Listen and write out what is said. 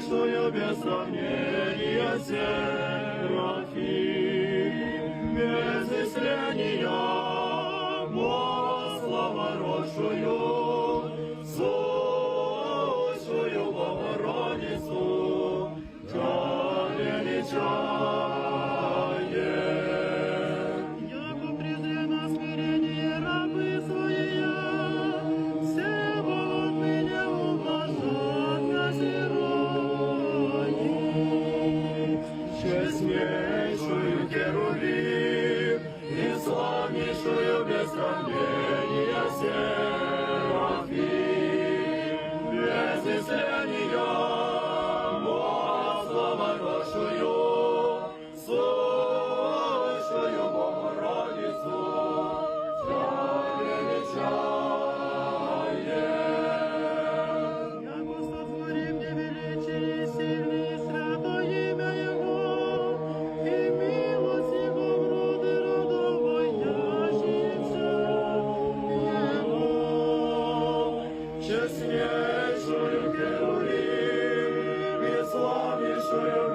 слышаю без сомнения Серафим, без исцеления слава рожую, сущую Богородицу, Тебя. Yeah. Krishna.